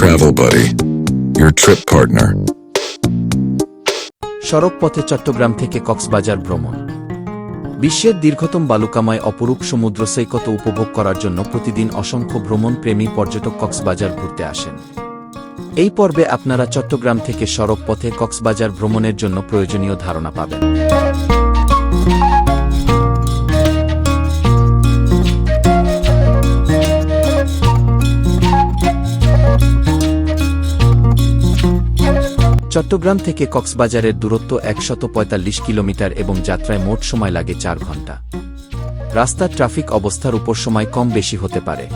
Travel Buddy, your trip partner. সড়ক পথে চট্টগ্রাম থেকে কক্সবাজার ভ্রমণ। বিশ্বের দীর্ঘতম বালুকাময় অপরূপ সমুদ্র সৈকত উপভোগ করার জন্য প্রতিদিন অসংখ্য ভ্রমণপ্রেমী পর্যটক কক্সবাজার ঘুরতে আসেন। এই পর্বে আপনারা চট্টগ্রাম থেকে সড়ক পথে কক্সবাজার ভ্রমণের জন্য প্রয়োজনীয় ধারণা পাবেন। চট্টগ্রাম থেকে কক্সবাজারের দূরত্ব একশত কিলোমিটার এবং যাত্রায় মোট সময় লাগে চার ঘণ্টা রাস্তার ট্রাফিক অবস্থার উপর সময় কম বেশি হতে পারে।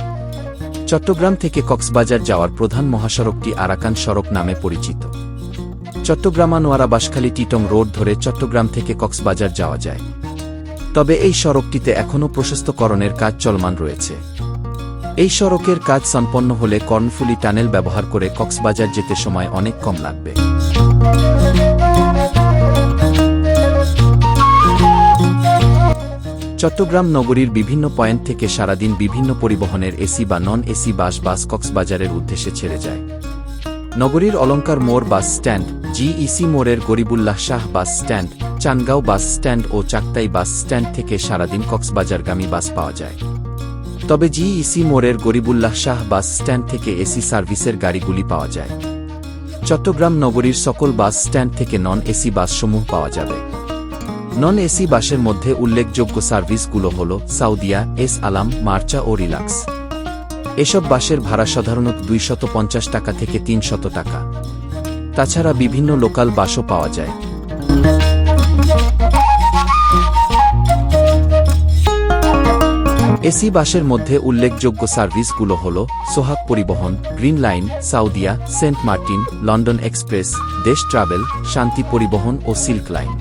চট্টগ্রাম থেকে কক্সবাজার যাওয়ার প্রধান মহাসড়কটি আরাকান সড়ক নামে পরিচিত। চট্টগ্রামানোয়ারা বাসখালী টিটং রোড ধরে চট্টগ্রাম থেকে কক্সবাজার যাওয়া যায়। তবে এই সড়কটিতে এখনও প্রশস্তকরণের কাজ চলমান রয়েছে। এই সড়কের কাজ সম্পন্ন হলে কর্ণফুলি টানেল ব্যবহার করে কক্সবাজার যেতে সময় অনেক কম লাগবে। চট্টগ্রাম নগরীর বিভিন্ন পয়েন্ট থেকে সারাদিন বিভিন্ন পরিবহনের এসি বা নন এসি বাস বাস, কক্সবাজারের উদ্দেশ্যে ছেড়ে যায়। নগরীর অলঙ্কার মোড় বাস স্ট্যান্ড জিইসি মোড়ের Garibullah Shah bus stand, Chandgaon bus stand ও চাকতাই বাস স্ট্যান্ড থেকে সারাদিন কক্সবাজারগামী বাস পাওয়া যায়। তবে জিইসি মোড়ের গরিবুল্লাহ শাহ বাস স্ট্যান্ড থেকে এসি সার্ভিসের গাড়িগুলি পাওয়া যায়। চট্টগ্রাম নগরীর সকল বাস স্ট্যান্ড থেকে নন এসি বাসসমূহ পাওয়া যাবে। নন এসি বাসের মধ্যে উল্লেখযোগ্য সার্ভিসগুলো হল সাউদিয়া, এস আলাম, মার্চা ও রিলাক্স। এসব বাসের ভাড়া সাধারণত দুইশত পঞ্চাশ টাকা থেকে তিনশত টাকা। তাছাড়া বিভিন্ন লোকাল বাসও পাওয়া যায়। এসি বাসের মধ্যে উল্লেখযোগ্য সার্ভিসগুলো হল Sohag Paribahan, Green Line, Saudia, Saint Martin, London Express, Desh Travel, Shanti Paribahan ও সিল্ক লাইন।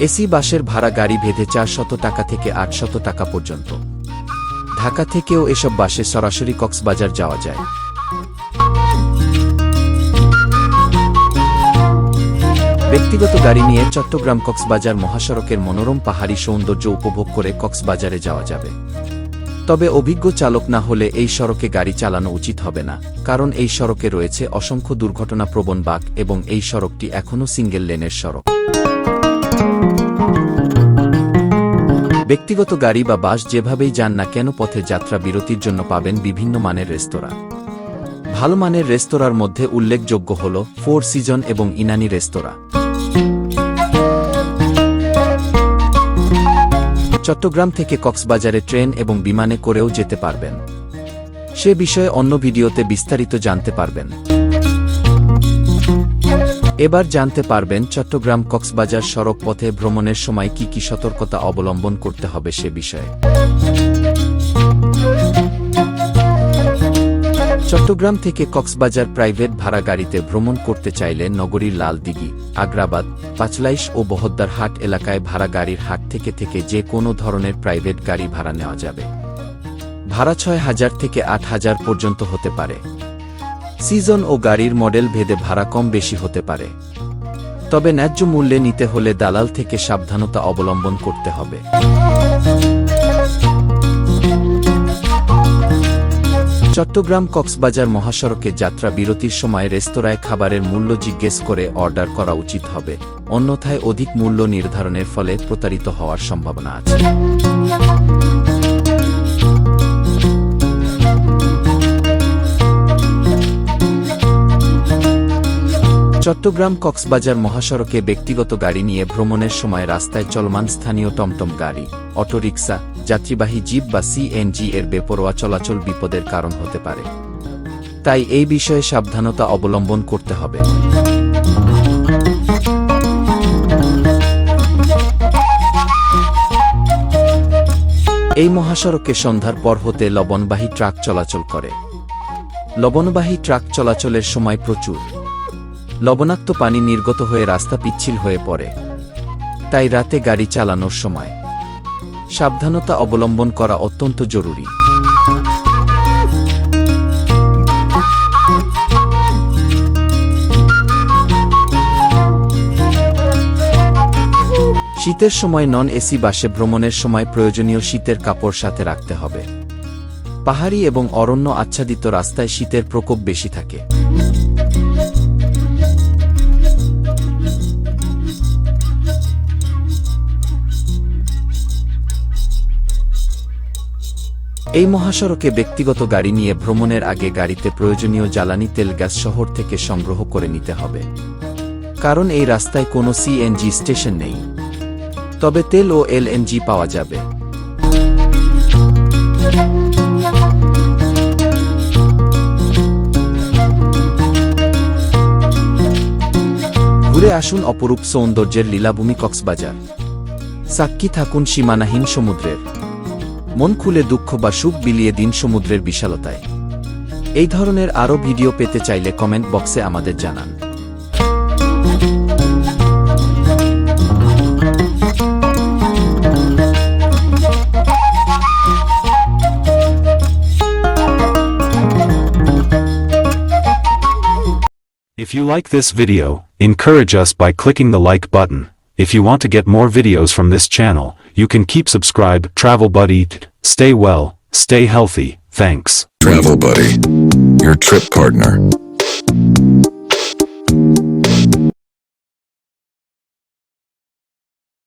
এসি বাসের ভাড়া গাড়ি ভেদে চার শত টাকা থেকে আটশত টাকা পর্যন্ত। ঢাকা থেকেও এসব বাসে সরাসরি কক্সবাজার যাওয়া যায়। ব্যক্তিগত গাড়ি নিয়ে চট্টগ্রাম কক্সবাজার মহাসড়কের মনোরম পাহাড়ি সৌন্দর্য উপভোগ করে কক্সবাজারে যাওয়া যাবে। তবে অভিজ্ঞ চালক না হলে এই সড়কে গাড়ি চালানো উচিত হবে না, কারণ এই সড়কে রয়েছে অসংখ্য দুর্ঘটনা প্রবণ বাক এবং এই সড়কটি এখনও সিঙ্গেল লেনের সড়ক। ব্যক্তিগত গাড়ি বা বাস যেভাবেই যান না কেন পথে যাত্রা বিরতির জন্য পাবেন বিভিন্ন মানের রেস্তোরাঁ। ভালো মানের রেস্তোরাঁর মধ্যে উল্লেখযোগ্য হল ফোর সিজন এবং ইনানি রেস্তোরাঁ। চট্টগ্রাম থেকে কক্সবাজারে ট্রেন এবং বিমানে করেও যেতে পারবেন। সে বিষয়ে অন্য ভিডিওতে বিস্তারিত জানতে পারবেন। এবার জানতে পারবেন চট্টগ্রাম কক্সবাজার সড়ক পথে ভ্রমণের সময় কি কি সতর্কতা অবলম্বন করতে হবে সে বিষয়ে। চট্টগ্রাম থেকে কক্সবাজার প্রাইভেট ভাড়া গাড়িতে ভ্রমণ করতে চাইলে নগরীর লালদিঘি, আগ্রাবাদ, পাঁচলাইশ ও বহদ্দার হাট এলাকায় ভাড়া গাড়ির হাট থেকে থেকে যে কোনো ধরনের প্রাইভেট গাড়ি ভাড়া নেওয়া যাবে। ভাড়া ছয় হাজার থেকে আট হাজার পর্যন্ত হতে পারে। সিজন ও গাড়ির মডেল ভেদে ভাড়া কম বেশি হতে পারে। তবে ন্যায্য মূল্যে নিতে হলে দালাল থেকে সাবধানতা অবলম্বন করতে হবে। চট্টগ্রাম কক্সবাজার মহাসড়কে যাত্রা বিরতির সময় রেস্তোরাঁয় খাবারের মূল্য জিজ্ঞেস করে অর্ডার করা উচিত হবে। অন্যথায় অধিক মূল্য নির্ধারণের ফলে প্রতারিত হওয়ার সম্ভাবনা আছে। চট্টগ্রাম কক্সবাজার মহাসড়কে ব্যক্তিগত গাড়ি নিয়ে ভ্রমণের সময় রাস্তায় চলমান স্থানীয় টমটম গাড়ি, অটোরিকশা, যাত্রীবাহী জিপ বা সিএনজি এর বেপরোয়া চলাচল বিপদের কারণ হতে পারে। তাই এই বিষয়ে সাবধানতা অবলম্বন করতে হবে। এই মহাসড়কে সন্ধ্যার পর হতে লবণবাহী ট্রাক চলাচল করে। লবণবাহী ট্রাক চলাচলের সময় প্রচুর। লবণাক্ত পানি নির্গত হয়ে রাস্তা পিচ্ছিল হয়ে পড়ে। তাই রাতে গাড়ি চালানোর সময় সাবধানতা অবলম্বন করা অত্যন্ত জরুরি। শীতের সময় নন এসি বাসে ভ্রমণের সময় প্রয়োজনীয় শীতের কাপড় সাথে রাখতে হবে। পাহাড়ি এবং অরণ্য আচ্ছাদিত রাস্তায় শীতের প্রকোপ বেশি থাকে। এই মহাসড়কে ব্যক্তিগত গাড়ি নিয়ে ভ্রমণের আগে গাড়িতে প্রয়োজনীয় জ্বালানি তেল গ্যাস শহর থেকে সংগ্রহ করে নিতে হবে। কারণ এই রাস্তায় কোনো সিএনজি স্টেশন নেই। তবে তেল ও এলএনজি পাওয়া যাবে। ঘুরে আসুন অপরূপ সৌন্দর্যের লীলাভূমি কক্সবাজার। সাক্ষী থাকুন সীমানাহীন সমুদ্রের। মন খুলে দুঃখ বা সুখ বিলিয়ে দিন সমুদ্রের বিশালতায় এই ধরনের আরও ভিডিও পেতে চাইলে কমেন্ট বক্সে আমাদের জানান If you like this video, encourage us by clicking the like button. If you want to get more videos from this channel, you can keep subscribe, Travel Buddy, stay well, stay healthy, thanks. Travel Buddy, your trip partner.